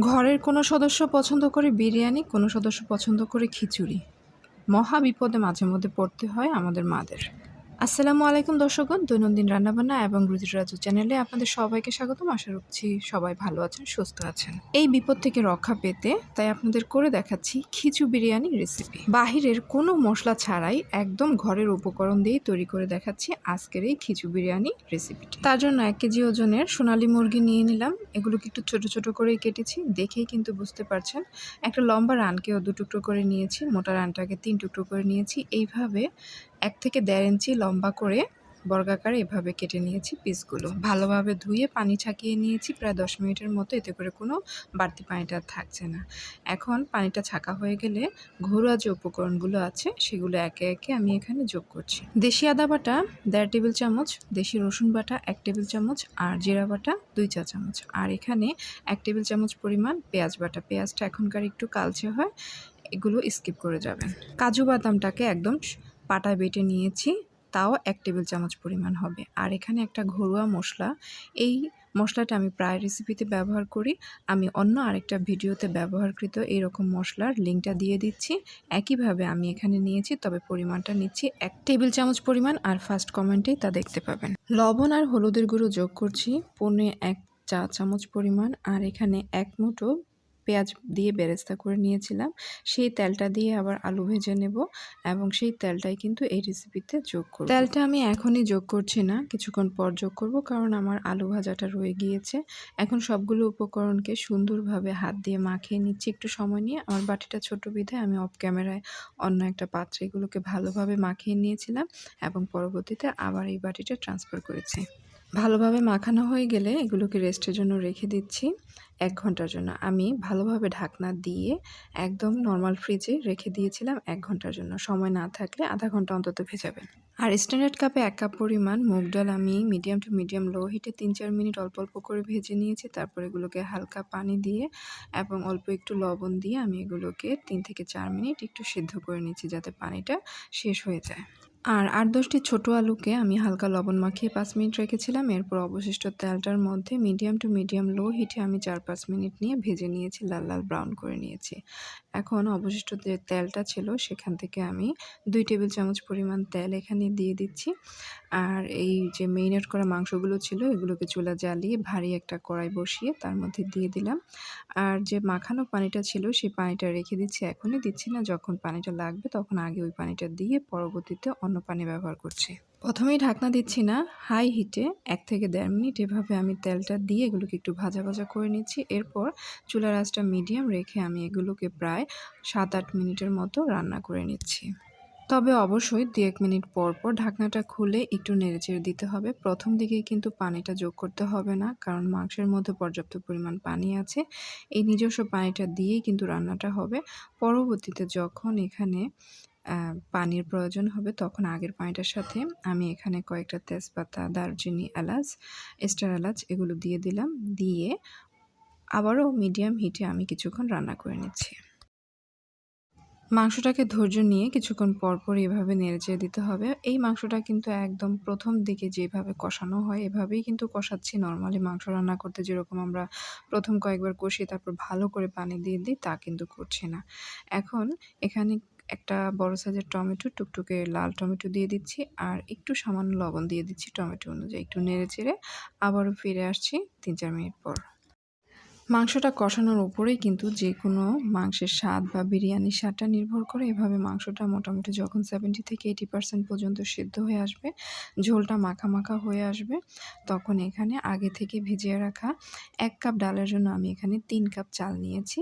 ঘরের কোনো সদস্য পছন্দ করে বিরিয়ানি, কোনো সদস্য পছন্দ করে খিচুড়ি। মহাবিপদে মাঝে মধ্যে পড়তে হয় আমাদের মাদের। আসসালামু আলাইকুম দর্শকগণ, দৈনন্দিন রান্নাবান্না এবং রুজির রাজু চ্যানেলে আপনাদের সবাইকে স্বাগতম। আশা রাখছি সবাই ভালো আছেন, সুস্থ আছেন। এই বিপদ থেকে রক্ষা পেতে তাই আপনাদের করে দেখাচ্ছি খিচু বিরিয়ানি রেসিপি বাহিরের কোনো মশলা ছাড়াই একদম ঘরের উপকরণ দিয়ে তৈরি করে দেখাচ্ছি আজকের এই খিচু বিরিয়ানি রেসিপিটি তার জন্য এক কেজি ওজনের সোনালি মুরগি নিয়ে নিলাম। এগুলোকে একটু ছোট ছোট করে কেটেছি, দেখেই কিন্তু বুঝতে পারছেন। একটা লম্বা রানকেও দু টুকরো করে নিয়েছি, মোটা রানটাকে তিন টুকরো করে নিয়েছি। এইভাবে এক থেকে দেড় ইঞ্চি লম্বা করে বর্গাকারে এভাবে কেটে নিয়েছি পিসগুলো। ভালোভাবে ধুয়ে পানি ছাকিয়ে নিয়েছি প্রায় দশ মিনিটের মতো, এতে করে কোনো বাড়তি পানিটা থাকছে না। এখন পানিটা ছাকা হয়ে গেলে ঘরোয়া যে উপকরণগুলো আছে সেগুলো একে একে আমি এখানে যোগ করছি। দেশি আদা বাটা, দেড় টেবিল চামচ, দেশি রসুন বাটা, এক টেবিল চামচ, আর জিরা বাটা, দুই চা চামচ। আর এখানে এক টেবিল চামচ পরিমাণ পেঁয়াজ বাটা। পেঁয়াজটা এখনকার একটু কালচে হয়, এগুলো স্কিপ করে যাবেন। কাজু বাদামটাকে একদম পাটায় বেটে নিয়েছি, তাও এক টেবিল চামচ পরিমাণ হবে। আর এখানে একটা ঘরোয়া মশলা। এই মশলাটা আমি প্রায় রেসিপিতে ব্যবহার করি। আমি অন্য আরেকটা ভিডিওতে ব্যবহারকৃত এইরকম মশলার লিঙ্কটা দিয়ে দিচ্ছি। একইভাবে আমি এখানে নিয়েছি, তবে পরিমাণটা নিচ্ছি এক টেবিল চামচ পরিমাণ। আর ফার্স্ট কমেন্টেই তা দেখতে পাবেন। লবণ আর হলুদের গুঁড়ো যোগ করছি। পনে এক চা চামচ পরিমাণ। আর এখানে এক মুঠো পেঁয়াজ দিয়ে বেরেস্তা করে নিয়েছিলাম। সেই তেলটা দিয়ে আবার আলু ভেজে নেব এবং সেই তেলটাই কিন্তু এই রেসিপিতে যোগ করব। তেলটা আমি এখনই যোগ করছি না, কিছুক্ষণ পর যোগ করব কারণ আমার আলু ভাজাটা রয়ে গিয়েছে। এখন সবগুলো উপকরণকে সুন্দরভাবে হাত দিয়ে মাখিয়ে নিচ্ছি। একটু সময় নিয়ে আমার বাটিটা ছোট বিধায় আমি অফ ক্যামেরায় অন্য একটা পাত্রে এগুলোকে ভালোভাবে মাখিয়ে নিয়েছিলাম এবং পরবর্তীতে আবার এই বাটিটা ট্রান্সফার করেছি। ভালোভাবে মাখানো হয়ে গেলে এগুলোকে রেস্টের জন্য রেখে দিচ্ছি এক ঘণ্টার জন্য। আমি ভালোভাবে ঢাকনা দিয়ে একদম নর্মাল ফ্রিজে রেখে দিয়েছিলাম এক ঘণ্টার জন্য। সময় না থাকলে আধা ঘণ্টা অন্তত ভেজাবেন আর স্ট্যান্ডার্ড কাপে এক কাপ পরিমাণ মুগ ডাল আমি মিডিয়াম টু মিডিয়াম লো হিটে তিন চার মিনিট অল্প অল্প করে ভেজে নিয়েছি। তারপর এগুলোকে হালকা পানি দিয়ে এবং অল্প একটু লবণ দিয়ে আমি এগুলোকে তিন থেকে চার মিনিট একটু সিদ্ধ করে নিচ্ছি যাতে পানিটা শেষ হয়ে যায়। আর আট দশটি ছোটো আলুকে আমি হালকা লবণ মাখিয়ে পাঁচ মিনিট রেখেছিলাম। এরপর অবশিষ্ট তেলটার মধ্যে মিডিয়াম টু মিডিয়াম লো হিটে আমি চার পাঁচ মিনিট নিয়ে ভেজে নিয়েছি, লাল লাল ব্রাউন করে নিয়েছি। এখন অবশিষ্ট যে তেলটা ছিল সেখান থেকে আমি দুই টেবিল চামচ পরিমাণ তেল এখানে দিয়ে দিচ্ছি। আর এই যে মেরিনেট করা মাংসগুলো ছিল এগুলোকে চুলা জ্বালিয়ে ভারী একটা কড়াই বসিয়ে তার মধ্যে দিয়ে দিলাম। আর যে মাখানো পানিটা ছিল সেই পানিটা রেখে দিচ্ছি এখনই। দিচ্ছি না, যখন পানিটা লাগবে তখন আগে ওই পানিটা দিয়ে পরবর্তীতে অন্য পানি ব্যবহার করছি। প্রথমেই ঢাকনা দিচ্ছি না, হাই হিটে এক থেকে দেড় মিনিট এভাবে আমি তেলটা দিয়ে এগুলোকে একটু ভাজা ভাজা করে নিচ্ছি। এরপর চুলার আঁচটা মিডিয়াম রেখে আমি এগুলোকে প্রায় সাত আট মিনিটের মতো রান্না করে নিচ্ছি। তবে অবশ্যই দু এক মিনিট পর পর ঢাকনাটা খুলে একটু নেড়েচেড়ে দিতে হবে। প্রথম দিকেই কিন্তু পানিটা যোগ করতে হবে না, কারণ মাংসের মধ্যে পর্যাপ্ত পরিমাণ পানি আছে। এই নিজস্ব পানিটা দিয়েই কিন্তু রান্নাটা হবে। পরবর্তীতে যখন এখানে পানির প্রয়োজন হবে, তখন আগের পানিটার সাথে আমি এখানে কয়েকটা তেজপাতা, দারচিনি, এলাচ স্টার এলাচ এগুলো দিয়ে দিলাম। দিয়ে আবারও মিডিয়াম হিটে আমি কিছুক্ষণ রান্না করে নিচ্ছি। মাংসটাকে ধৈর্য নিয়ে কিছুক্ষণ পরপর এভাবে নেড়েচেড়ে দিতে হবে। এই মাংসটা কিন্তু একদম প্রথম দিকে যেভাবে কষানো হয়, এভাবেই কিন্তু কষাচ্ছি। নর্মালি মাংস রান্না করতে যেরকম আমরা প্রথম কয়েকবার কষি তারপর ভালো করে পানি দিয়ে দিই, তা কিন্তু করছি না। এখন এখানে একটা বড় সাইজের টমেটো, টুকটুকে লাল টমেটো দিয়ে দিচ্ছি আর একটু সামান্য লবণ দিয়ে দিচ্ছি টমেটো অনুযায়ী। একটু নেড়ে চেড়ে আবারও ফিরে আসছি তিন চার মিনিট পর। মাংসটা কষানোর উপরেই কিন্তু যে কোনো মাংসের স্বাদ বা বিরিয়ানির স্বাদটা নির্ভর করে। এভাবে মাংসটা মোটামুটি যখন সেভেন্টি থেকে এইটি পার্সেন্ট পর্যন্ত সিদ্ধ হয়ে আসবে, ঝোলটা মাখা মাখা হয়ে আসবে, তখন এখানে আগে থেকে ভিজিয়ে রাখা এক কাপ ডালের জন্য আমি এখানে তিন কাপ চাল নিয়েছি।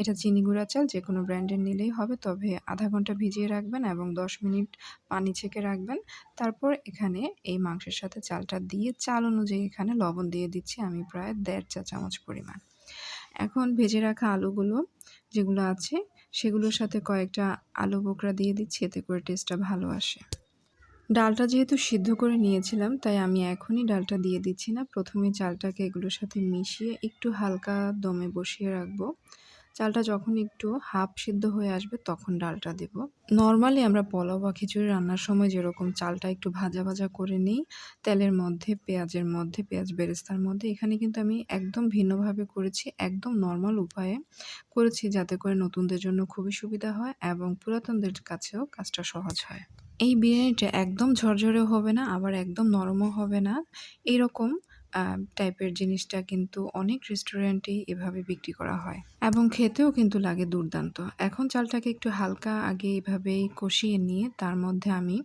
এটা চিনি গুঁড়া চাল যে কোনো ব্র্যান্ডের নিলেই হবে, তবে আধা ঘণ্টা ভিজিয়ে রাখবেন এবং দশ মিনিট পানি ছেঁকে রাখবেন। তারপর এখানে এই মাংসের সাথে চালটা দিয়ে, চাল অনুযায়ী এখানে লবণ দিয়ে দিচ্ছি, আমি প্রায় দেড় চা চামচ পরিমাণ। এখন ভেজে রাখা আলুগুলো যেগুলো আছে, সেগুলোর সাথে কয়েকটা আলু বোকরা দিয়ে দিচ্ছি, এতে করে টেস্টটা ভালো আসে। ডালটা যেহেতু সিদ্ধ করে নিয়েছিলাম, তাই আমি এখনই ডালটা দিয়ে দিচ্ছি না। প্রথমে চালটাকে এগুলোর সাথে মিশিয়ে একটু হালকা দমে বসিয়ে রাখব। চালটা যখন একটু হাফ সিদ্ধ হয়ে আসবে, তখন ডালটা দেব। নর্মালি আমরা পোলাও বা খিচুড়ি রান্নার সময় যেরকম চালটা একটু ভাজা ভাজা করে নিই, তেলের মধ্যে, পেঁয়াজের মধ্যে, পেঁয়াজ বেরেস্তার মধ্যে, এখানে কিন্তু আমি একদম ভিন্নভাবে করেছি, একদম নর্মাল উপায়ে করেছি যাতে করে নতুনদের জন্য খুবই সুবিধা হয় এবং পুরাতনদের কাছেও কাজটা সহজ হয়। এই বিরিয়ানিটা একদম ঝরঝরে হবে না, আবার একদম নরমও হবে না। এরকম টাইপের জিনিসটা কিন্তু অনেক রেস্টুরেন্টেই এভাবে বিক্রি করা হয়। এবং খেতেও কিন্তু লাগে দুর্দান্ত। এখন চালটাকে একটু হালকা আগে এভাবেই কষিয়ে নিয়ে তার মধ্যে আমি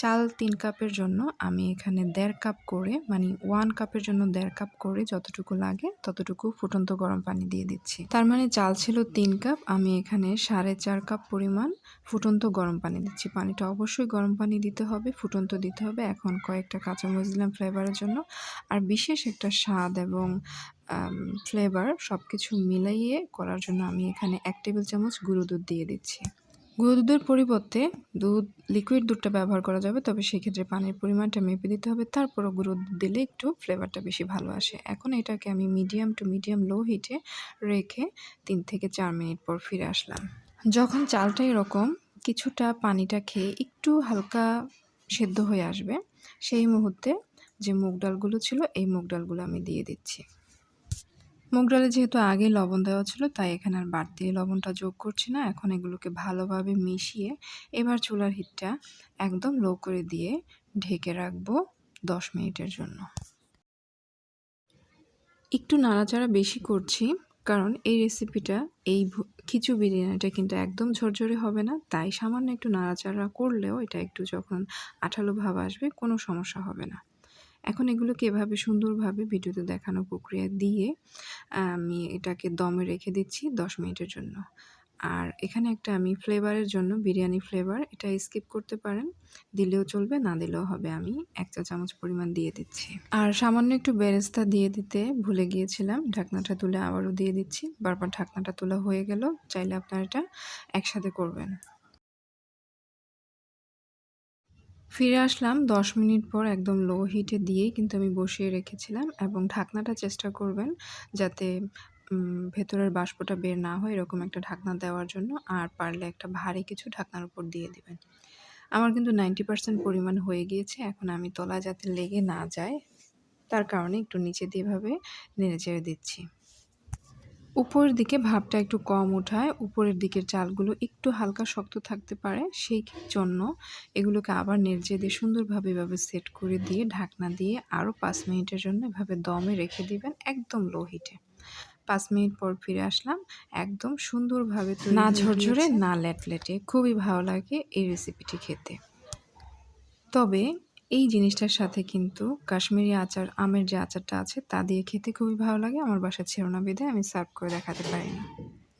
চাল তিন কাপের জন্য আমি এখানে দেড় কাপ করে মানে ওয়ান কাপের জন্য দেড় কাপ করে যতটুকু লাগে ততটুকু ফুটন্ত গরম পানি দিয়ে দিচ্ছি। তার মানে চাল ছিল তিন কাপ, আমি এখানে সাড়ে চার কাপ পরিমাণ ফুটন্ত গরম পানি দিচ্ছি। পানিটা অবশ্যই গরম পানি দিতে হবে, ফুটন্ত দিতে হবে। এখন কয়েকটা কাঁচামরিচ দিলাম ফ্লেভারের জন্য। আর বিশেষ একটা স্বাদ এবং ফ্লেভার সব কিছু মিলাইয়ে করার জন্য আমি এখানে এক টেবিল চামচ গুঁড়ো দুধ দিয়ে দিচ্ছি। গুঁড়ো দুধের পরিবর্তে দুধ লিকুইড দুধটা ব্যবহার করা যাবে, তবে সেক্ষেত্রে পানির পরিমাণটা মেপে দিতে হবে, তারপরও গুঁড়ো দুধ দিলে একটু ফ্লেভারটা বেশি ভালো আসে। এখন এটাকে আমি মিডিয়াম টু মিডিয়াম লো হিটে রেখে তিন থেকে চার মিনিট পর ফিরে আসলাম। যখন চালটা এরকম, কিছুটা পানিটা খেয়ে একটু হালকা সেদ্ধ হয়ে আসবে, সেই মুহূর্তে যে মুগ ডালগুলো ছিল, এই মুগ ডালগুলো আমি দিয়ে দিচ্ছি। মুগ ডালে যেহেতু আগে লবণ দেওয়া ছিল, তাই এখানে আর বাড়তি লবণটা যোগ করছি না। এখন এগুলোকে ভালোভাবে মিশিয়ে এবার চুলার হিটটা একদম লো করে দিয়ে ঢেকে রাখব দশ মিনিটের জন্য। একটু নাড়াচাড়া বেশি করছি, কারণ এই রেসিপিটা এই খিচু বিরিয়ানিটা কিন্তু একদম ঝরঝরে হবে না। তাই সামান্য একটু নাড়াচাড়া করলেও এটা একটু যখন আঠালো ভাব আসবে, কোনো সমস্যা হবে না। এখন এগুলোকে এভাবে সুন্দরভাবে ভিডিওতে দেখানো প্রক্রিয়া দিয়ে, আমি এটাকে দমে রেখে দিচ্ছি দশ মিনিটের জন্য। আর এখানে একটা আমি ফ্লেভারের জন্য, বিরিয়ানি ফ্লেভার এটা স্কিপ করতে পারেন। দিলেও চলবে, না দিলেও হবে, আমি এক চা চামচ পরিমাণ দিয়ে দিচ্ছি। আর সামান্য একটু বেরেস্তা দিয়ে দিতে ভুলে গিয়েছিলাম, ঢাকনাটা তুলে আবারও দিয়ে দিচ্ছি। বারবার ঢাকনাটা তোলা হয়ে গেল, চাইলে আপনারা এটা একসাথে করবেন। ফিরে আসলাম দশ মিনিট পর একদম লো হিটে দিয়েই কিন্তু আমি বসিয়ে রেখেছিলাম এবং ঢাকনাটা চেষ্টা করবেন যাতে ভেতরের বাষ্পটা বের না হয় এরকম একটা ঢাকনা দেওয়ার জন্য আর পারলে একটা ভারী কিছু ঢাকনার উপর দিয়ে দিবেন। আমার কিন্তু নাইনটি পার্সেন্ট পরিমাণ হয়ে গিয়েছে, এখন আমি তলা যাতে লেগে না যায়, তার কারণে একটু নিচে দিয়ে এভাবে নেড়ে চেড়ে দিচ্ছি। উপরের দিকে ভাবটা একটু কম ওঠায় উপরের দিকের চালগুলো একটু হালকা শক্ত থাকতে পারে সেই জন্য এগুলোকে আবার নেড়ে দিয়ে সুন্দরভাবে এভাবে সেট করে দিয়ে ঢাকনা দিয়ে আরও পাঁচ মিনিটের জন্য এভাবে দমে রেখে দিবেন একদম লো হিটে পাঁচ মিনিট পর ফিরে আসলাম একদম সুন্দরভাবে না ঝরঝরে না লেটলেটে খুবই ভালো লাগে এই রেসিপিটি খেতে। তবে এই জিনিসটার সাথে কিন্তু কাশ্মীরি আচার, আমের যে আচারটা আছে তা দিয়ে খেতে খুবই ভালো লাগে। আমার বাসা ছিল না বেঁধে আমি সার্ভ করে দেখাতে পারি না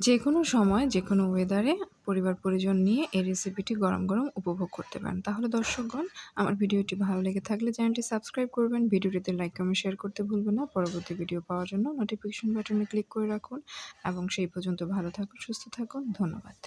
যে কোনো সময় যে কোনো ওয়েদারে পরিবার পরিজন নিয়ে এই রেসিপিটি গরম গরম উপভোগ করতে পারেন। তাহলে দর্শকগণ, আমার ভিডিওটি ভালো লেগে থাকলে চ্যানেলটি সাবস্ক্রাইব করবেন, ভিডিওটিতে লাইক কমেন্ট শেয়ার করতে ভুলবেন না। পরবর্তী ভিডিও পাওয়ার জন্য নোটিফিকেশন বাটনে ক্লিক করে রাখুন। এবং সেই পর্যন্ত ভালো থাকুন, সুস্থ থাকুন। ধন্যবাদ।